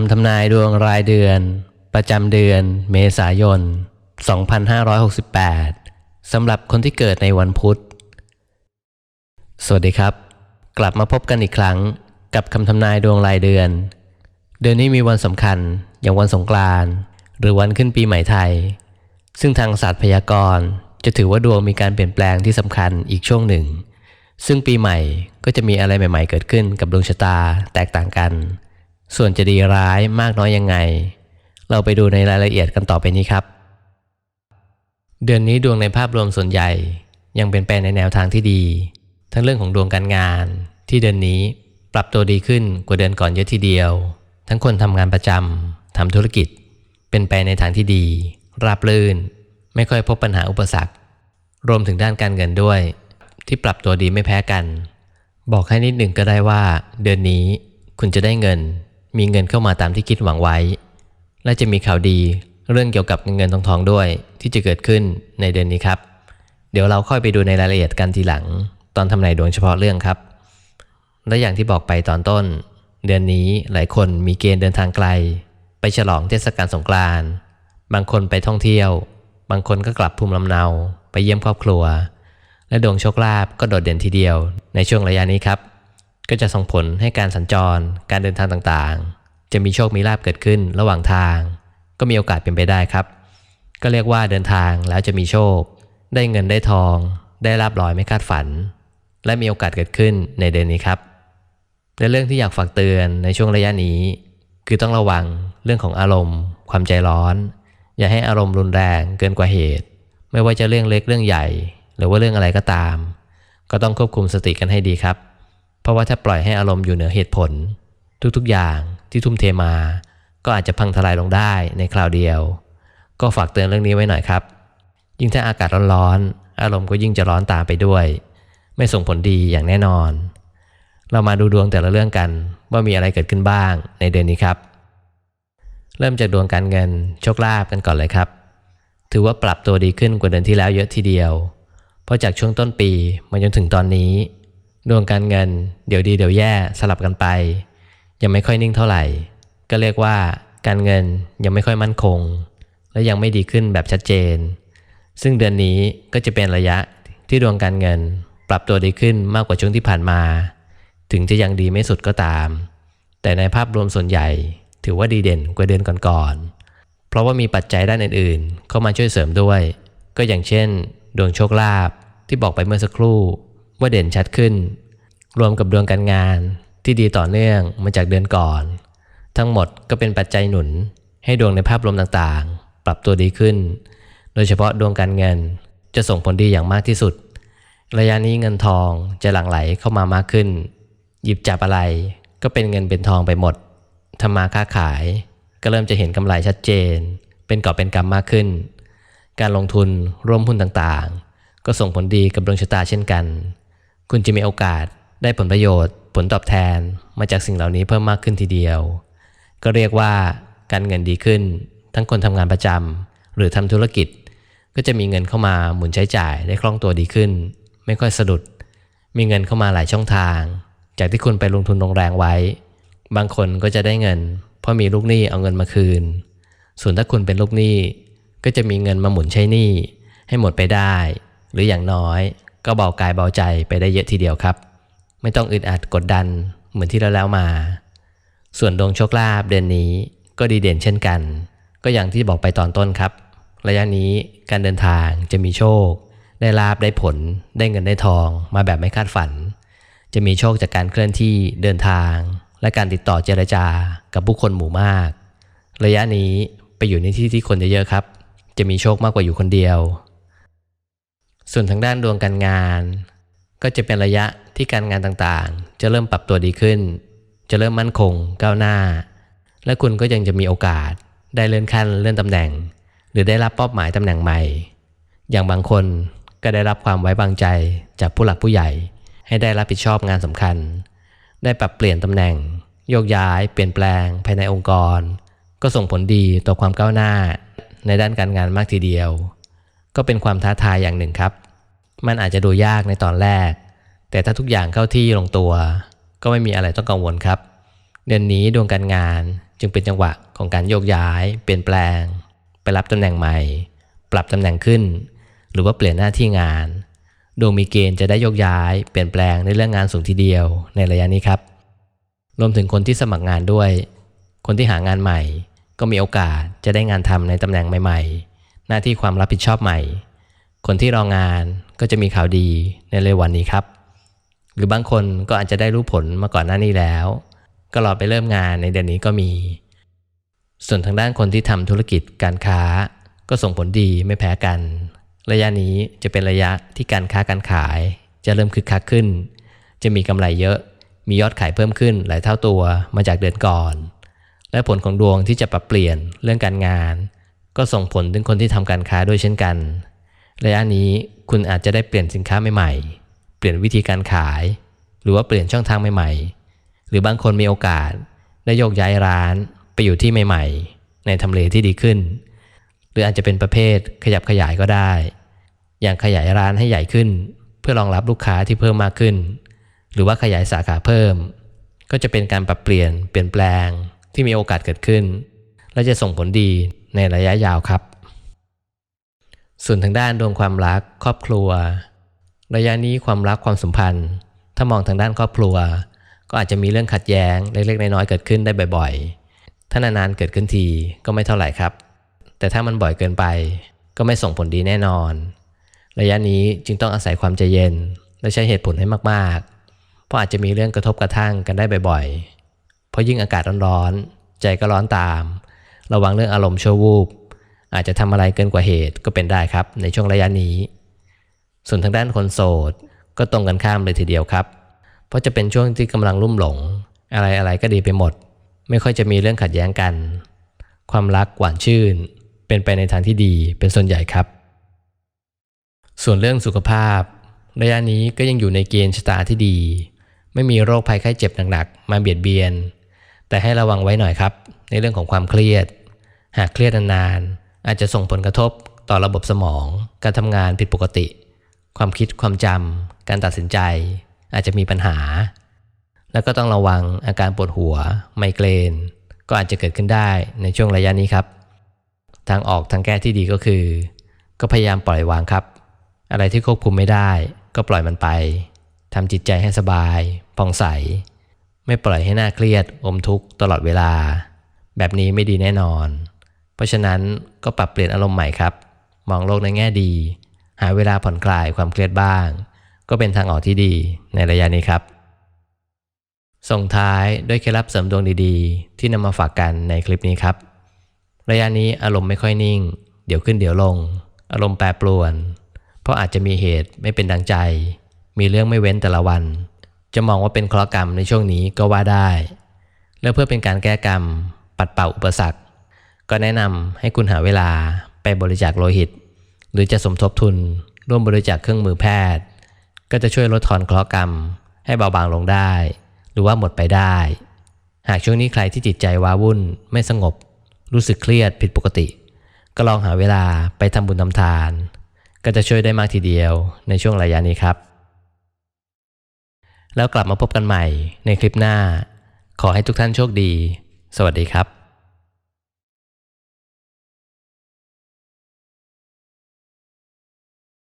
ำทำนายดวงรายเดือน ประจำเดือน เมษายน 2568 สำหรับคนที่เกิดในวันพุธ สวัสดีครับ กลับมาพบกันอีกครั้งกับคำทำนายดวงรายเดือน เดือนนี้มีวันสำคัญอย่างวันสงกรานต์หรือวันขึ้นปีใหม่ไทย ซึ่งทางศาสตร์พยากรณ์ จะถือว่าดวงมีการเปลี่ยนแปลงที่สำคัญอีกช่วงหนึ่ง ซึ่งปีใหม่ก็จะมีอะไรใหม่ ๆ เกิดขึ้นกับดวงชะตาแตกต่างกัน ส่วนจะดีร้ายมากน้อยยังไง เราไปดูในรายละเอียดกันต่อไปนี้ครับ เดือนนี้ดวงในภาพรวมส่วนใหญ่ ยังเป็นไปในแนวทางที่ดี ทั้งเรื่องของดวงการงาน ที่เดือนนี้ปรับตัวดีขึ้นกว่าเดือนก่อนเยอะทีเดียว ทั้งคนทำงานประจำทำธุรกิจ เป็นไปในทางที่ดี ราบรื่น ไม่ค่อยพบปัญหาอุปสรรค รวมถึงด้านการเงินด้วย ที่ปรับตัวดีไม่แพ้กัน บอกให้นิดหนึ่งก็ได้ว่า เดือนนี้คุณจะได้เงิน มีเงินเข้ามาตามที่คิดหวังไว้ และจะมีข่าวดีเรื่องเกี่ยวกับเงินทองทองด้วย ที่จะเกิดขึ้นในเดือนนี้ครับ เดี๋ยวเราค่อยไปดูในรายละเอียดกันทีหลัง ตอนทำนายดวงเฉพาะเรื่องครับ และอย่างที่บอกไปตอนต้น เดือนนี้หลายคนมีเกณฑ์เดินทางไกล ไปฉลองเทศกาลสงกรานต์บางคนไปท่องเที่ยว บางคนก็กลับภูมิลำเนา ไปเยี่ยมครอบครัว และดวงโชคลาภก็โดดเด่นทีเดียวในช่วงระยะนี้ครับ ก็จะส่งผลให้การสัญจร การเดินทางต่างๆ จะมีโชคมีลาภเกิดขึ้นระหว่างทาง ก็มีโอกาสเป็นไปได้ครับ ก็เรียกว่าเดินทางแล้วจะมีโชค ได้เงินได้ทอง ได้ลาบลอยไม่คาดฝัน และมีโอกาสเกิดขึ้นในเดือนนี้ครับ และเรื่องที่อยากฝากเตือนในช่วงระยะนี้ คือต้องระวังเรื่องของอารมณ์ ความใจร้อน อย่าให้อารมณ์รุนแรงเกินกว่าเหตุ ไม่ว่าจะเรื่องเล็กเรื่องใหญ่ หรือว่าเรื่องอะไรก็ตาม ก็ต้องควบคุมสติกันให้ดีครับ เพราะว่าถ้าปล่อยให้อารมณ์อยู่เหนือเหตุผล ทุกๆอย่างที่ทุ่มเทมา ก็อาจจะพังทลายลงได้ในคราวเดียว ก็ฝากเตือนเรื่องนี้ไว้หน่อยครับ ยิ่งถ้าอากาศร้อนๆอารมณ์ก็ยิ่งจะร้อนตามไปด้วย ไม่ส่งผลดีอย่างแน่นอน เรามาดูดวงแต่ละเรื่องกัน ว่ามีอะไรเกิดขึ้นบ้างในเดือนนี้ครับ เริ่มจากดวงการเงินโชคลาภกันก่อนเลยครับ ถือว่าปรับตัวดีขึ้นกว่าเดือนที่แล้วเยอะทีเดียว เพราะจากช่วงต้นปีมาจนถึงตอนนี้ ดวงการเงิน เดี๋ยวดีเดี๋ยวแย่สลับกันไป ยังไม่ค่อยนิ่งเท่าไหร่ ก็เรียกว่าการเงินยังไม่ค่อยมั่นคง และยังไม่ดีขึ้นแบบชัดเจน ซึ่งเดือนนี้ก็จะเป็นระยะที่ดวงการเงินปรับตัวดีขึ้นมากกว่าช่วงที่ผ่านมา ถึงจะยังดีไม่สุดก็ตาม แต่ในภาพรวมส่วนใหญ่ ถือว่าดีเด่นกว่าเดือนก่อนๆเพราะว่ามีปัจจัยด้านอื่นๆ เข้ามาช่วยเสริมด้วย ก็อย่างเช่น ดวงโชคลาภที่บอกไปเมื่อสักครู่ ว่าเด่นชัดขึ้น รวมกับดวงการงานที่ดีต่อเนื่องมาจากเดือนก่อน ทั้งหมดก็เป็นปัจจัยหนุน ให้ดวงในภาพรวมต่างๆ ปรับตัวดีขึ้น โดยเฉพาะดวงการเงินจะส่งผลดีอย่างมากที่สุด ระยะนี้เงินทองจะหลั่งไหลเข้ามามากขึ้น หยิบจับอะไรก็เป็นเงินเป็นทองไปหมดทำมาค้าขาย ก็เริ่มจะเห็นกำไรชัดเจน เป็นกอบเป็นกำมากขึ้น การลงทุนร่วมหุ้นต่างๆ ก็ส่งผลดีกับดวงชะตาเช่นกัน คุณจะมีโอกาสได้ผลประโยชน์ ผลตอบแทนมาจากสิ่งเหล่านี้เพิ่มมากขึ้นทีเดียว ก็เรียกว่าการเงินดีขึ้น ทั้งคนทำงานประจำหรือทำธุรกิจ ก็จะมีเงินเข้ามาหมุนใช้จ่ายได้คล่องตัวดีขึ้น ไม่ค่อยสะดุด มีเงินเข้ามาหลายช่องทาง จากที่คุณไปลงทุนลงแรงไว้ บางคนก็จะได้เงิน เพราะมีลูกหนี้เอาเงินมาคืน ส่วนถ้าคุณเป็นลูกหนี้ก็จะมีเงินมาหมุนใช้หนี้ให้หมดไปได้ หรืออย่างน้อย ก็เบากายเบาใจไปได้เยอะทีเดียวครับ ไม่ต้องอึดอัดกดดันเหมือนที่เราแล้วมา ส่วนดวงโชคลาภเดือนนี้ก็ดีเด่นเช่นกัน ก็อย่างที่บอกไปตอนต้นครับ ระยะนี้การเดินทางจะมีโชค ได้ลาบได้ผล ได้เงินได้ทอง มาแบบไม่คาดฝัน จะมีโชคจากการเคลื่อนที่เดินทาง และการติดต่อเจรจากับผู้คนหมู่มาก ระยะนี้ไปอยู่ในที่ที่คนเยอะๆครับ จะมีโชคมากกว่าอยู่คนเดียว ส่วนทางด้านดวงการงาน ก็จะเป็นระยะที่การงานต่างๆ จะเริ่มปรับตัวดีขึ้น จะเริ่มมั่นคงก้าวหน้า และคุณก็ยังจะมีโอกาส ได้เลื่อนขั้นเลื่อนตำแหน่ง หรือได้รับมอบหมายตำแหน่งใหม่ อย่างบางคนก็ได้รับความไว้วางใจจากผู้หลักผู้ใหญ่ ให้ได้รับผิดชอบงานสำคัญ ได้ปรับเปลี่ยนตำแหน่ง โยกย้าย เปลี่ยนแปลง ภายในองค์กร ก็ส่งผลดีต่อความก้าวหน้า ในด้านการงานมากทีเดียว ก็เป็นความท้าทายอย่างหนึ่งครับ มันอาจจะดูยากในตอนแรก แต่ถ้าทุกอย่างเข้าที่ลงตัว ก็ไม่มีอะไรต้องกังวลครับ เดือนนี้ดวงการงานจึงเป็นจังหวะของการโยกย้าย เปลี่ยนแปลง ไปรับตำแหน่งใหม่ ปรับตำแหน่งขึ้น หรือว่าเปลี่ยนหน้าที่งาน ดวงมีเกณฑ์จะได้โยกย้าย เปลี่ยนแปลงในเรื่องงานสูงทีเดียวในระยะนี้ครับ รวมถึงคนที่สมัครงานด้วย คนที่หางานใหม่ ก็มีโอกาสจะได้งานทำในตำแหน่งใหม่ ๆ หน้าที่ความรับผิดชอบใหม่ คนที่รองานก็จะมีข่าวดีในเร็ววันนี้ครับ หรือบางคนก็อาจจะได้รู้ผลมาก่อนหน้านี้แล้ว ก็รอไปเริ่มงานในเดือนนี้ก็มี ส่วนทางด้านคนที่ทำธุรกิจการค้า ก็ส่งผลดีไม่แพ้กัน ระยะนี้จะเป็นระยะที่การค้าการขาย จะเริ่มคึกคักขึ้น จะมีกำไรเยอะ มียอดขายเพิ่มขึ้นหลายเท่าตัวมาจากเดือนก่อน และผลของดวงที่จะปรับเปลี่ยนเรื่องการงาน ก็ส่งผลถึงคนที่ทำการค้าด้วยเช่นกัน ระยะนี้คุณอาจจะได้เปลี่ยนสินค้าใหม่ๆ เปลี่ยนวิธีการขาย หรือว่าเปลี่ยนช่องทางใหม่ๆ หรือบางคนมีโอกาสได้โยกย้ายร้านไปอยู่ที่ใหม่ ๆ ในทำเลที่ดีขึ้น หรืออาจจะเป็นประเภทขยับขยายก็ได้ อย่างขยายร้านให้ใหญ่ขึ้น เพื่อรองรับลูกค้าที่เพิ่มมากขึ้น หรือว่าขยายสาขาเพิ่ม ก็จะเป็นการปรับเปลี่ยนเปลี่ยนแปลงที่มีโอกาสเกิดขึ้น และจะส่งผลดีในระยะยาวครับ ส่วนทางด้านดวงความรักครอบครัว ระยะนี้ความรักความสัมพันธ์ ถ้ามองทางด้านครอบครัว ก็อาจจะมีเรื่องขัดแย้งเล็กๆน้อยๆเกิดขึ้นได้บ่อยๆ ถ้านานๆเกิดขึ้นทีก็ไม่เท่าไหร่ครับ แต่ถ้ามันบ่อยเกินไป ก็ไม่ส่งผลดีแน่นอน ระยะนี้จึงต้องอาศัยความใจเย็น และใช้เหตุผลให้มากๆ เพราะอาจจะมีเรื่องกระทบกระทั่งกันได้บ่อยๆ เพราะยิ่งอากาศร้อนๆใจก็ร้อนตาม ระวังเรื่องอารมณ์ชั่ววูบ อาจจะทำอะไรเกินกว่าเหตุก็เป็นได้ครับ ในช่วงระยะนี้ ส่วนทางด้านคนโสดก็ตรงกันข้ามเลยทีเดียวครับ เพราะจะเป็นช่วงที่กำลังลุ่มหลง อะไรอะไรก็ดีไปหมด ไม่ค่อยจะมีเรื่องขัดแย้งกัน ความรักหวานชื่น เป็นไปในทางที่ดีเป็นส่วนใหญ่ครับ ส่วนเรื่องสุขภาพ ระยะนี้ก็ยังอยู่ในเกณฑ์ชะตาที่ดี ไม่มีโรคภัยไข้เจ็บหนักๆมาเบียดเบียน แต่ให้ระวังไว้หน่อยครับ ในเรื่องของความเครียด หากเครียดนานๆ อาจจะส่งผลกระทบต่อระบบสมอง การทำงานผิดปกติ ความคิดความจำการตัดสินใจ อาจจะมีปัญหา แล้วก็ต้องระวังอาการปวดหัว ไมเกรน ก็อาจจะเกิดขึ้นได้ในช่วงระยะนี้ครับ ทางออกทางแก้ที่ดีก็คือ ก็พยายามปล่อยวางครับ อะไรที่ควบคุมไม่ได้ ก็ปล่อยมันไปทำจิตใจให้สบายผ่องใส ไม่ปล่อยให้หน่าเครียด อมทุกข์ตลอดเวลา แบบนี้ไม่ดีแน่นอน เพราะฉะนั้นก็ปรับเปลี่ยนอารมณ์ใหม่ครับ มองโลกในแง่ดี หาเวลาผ่อนคลายความเครียดบ้าง ก็เป็นทางออกที่ดีในระยะนี้ครับ ส่งท้ายด้วยเคล็ดลับเสริมดวงดีๆ ที่นำมาฝากกันในคลิปนี้ครับ ระยะนี้อารมณ์ไม่ค่อยนิ่ง เดี๋ยวขึ้นเดี๋ยวลง อารมณ์แปรปรวน เพราะอาจจะมีเหตุไม่เป็นดังใจ มีเรื่องไม่เว้นแต่ละวัน จะมองว่าเป็นเคราะห์กรรมในช่วงนี้ก็ว่าได้และเพื่อเป็นการแก้กรรม ปัดเป่าอุปสรรค ก็แนะนำให้คุณหาเวลาไปบริจาคโลหิต หรือจะสมทบทุน ร่วมบริจาคเครื่องมือแพทย์ ก็จะช่วยลดทอนเคราะห์กรรม ให้เบาบางลงได้ หรือว่าหมดไปได้ หากช่วงนี้ใครที่จิตใจว้าวุ่น ไม่สงบ รู้สึกเครียดผิดปกติ ก็ลองหาเวลาไปทำบุญทำทาน ก็จะช่วยได้มากทีเดียวในช่วงระยะนี้ครับ แล้วกลับมาพบกันใหม่ในคลิปหน้า ขอให้ทุกท่านโชคดี สวัสดีครับ